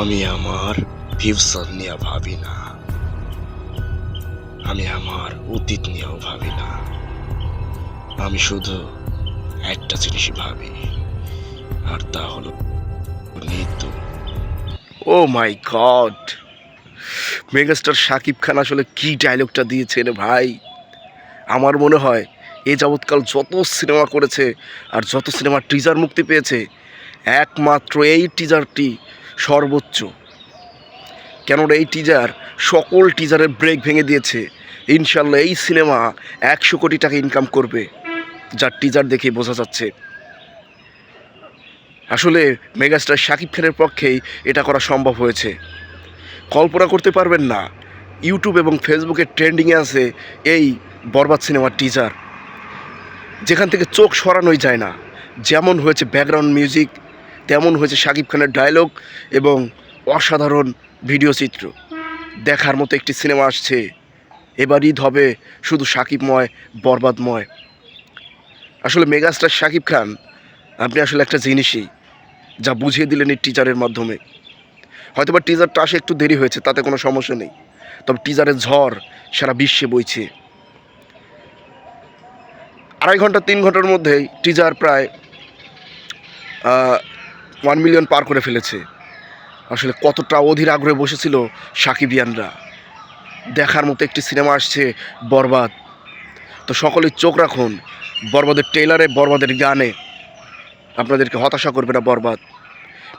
আমি আমার ফিউচার নিয়ে ভাবি না। আমি আমার অতীত নিয়েও ভাবি না। আমি শুধু একটা জিনিস ভাবি, আর তা হলো মৃত্যু ও my God! Megastar Shakib Khan আসলে কি ডায়লগটা দিয়েছেন ভাই? আমার মনে হয় এ যাবৎকাল যত সিনেমা করেছে আর যত সিনেমার টিজার মুক্তি পেয়েছে, একমাত্র এই টিজারটি সর্বোচ্চ। কেননা এই টিজার সকল টিজারের ব্রেক ভেঙে দিয়েছে। ইনশাল্লাহ এই সিনেমা একশো কোটি টাকা ইনকাম করবে, যার টিজার দেখে বোঝা যাচ্ছে। আসলে মেগাস্টার শাকিব খানের পক্ষেই এটা করা সম্ভব হয়েছে। কল্পনা করতে পারবেন না ইউটিউব এবং ফেসবুকে ট্রেন্ডিংয়ে আছে এই বরবাদ সিনেমার টিজার যেখান থেকে চোখ সরানোই যায় না। যেমন হয়েছে ব্যাকগ্রাউন্ড মিউজিক তেমন হয়েছে শাকিব খানের ডায়লগ এবং অসাধারণ ভিডিও চিত্র। দেখার মতো একটি সিনেমা আসছে। এবার ঈদ হবে শুধু সাকিবময়, বরবাদময়। আসলে মেগাস্টার শাকিব খান, আপনি আসলে একটা জিনিসই যা বুঝিয়ে দিলেন এই টিজারের মাধ্যমে। হয়তো বা টিজারটা আসে একটু দেরি হয়েছে, তাতে কোনো সমস্যা নেই। তবে টিজারের ঝড় সারা বিশ্বে বইছে। আড়াই ঘণ্টা, তিন ঘণ্টার মধ্যেই টিজার প্রায় ওয়ান মিলিয়ন পার করে ফেলেছে। আসলে কতটা অধীর আগ্রহে বসেছিল সাকিবিয়ানরা। দেখার মতো একটি সিনেমা আসছে বরবাদ। তো সকলেই চোখ রাখুন, বরবাদের টেইলারে বরবাদের গানে। আপনাদেরকে হতাশা করবে না বরবাদ।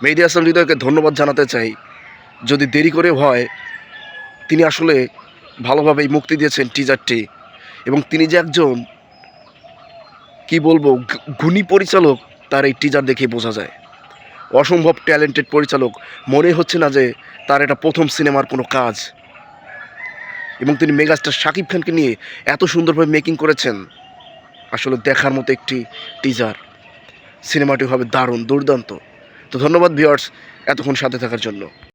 মেহেদি হাসান হৃদয়কে ধন্যবাদ জানাতে চাই। যদি দেরি করে হয়, তিনি আসলে ভালোভাবেই মুক্তি দিয়েছেন টিজারটি। এবং তিনি যে একজন, কি বলব গুণী পরিচালক, তার এই টিজার দেখে বোঝা যায়। অসম্ভব ট্যালেন্টেড পরিচালক। মনে হচ্ছে না যে তার এটা প্রথম সিনেমার কোনো কাজ। এবং তিনি মেগাস্টার শাকিব খানকে নিয়ে এত সুন্দরভাবে মেকিং করেছেন। আসলে দেখার মতো একটি টিজার সিনেমাটি হবে দারুণ, দুর্দান্ত। তো ধন্যবাদ ভিওয়ার্স এতক্ষণ সাথে থাকার জন্য।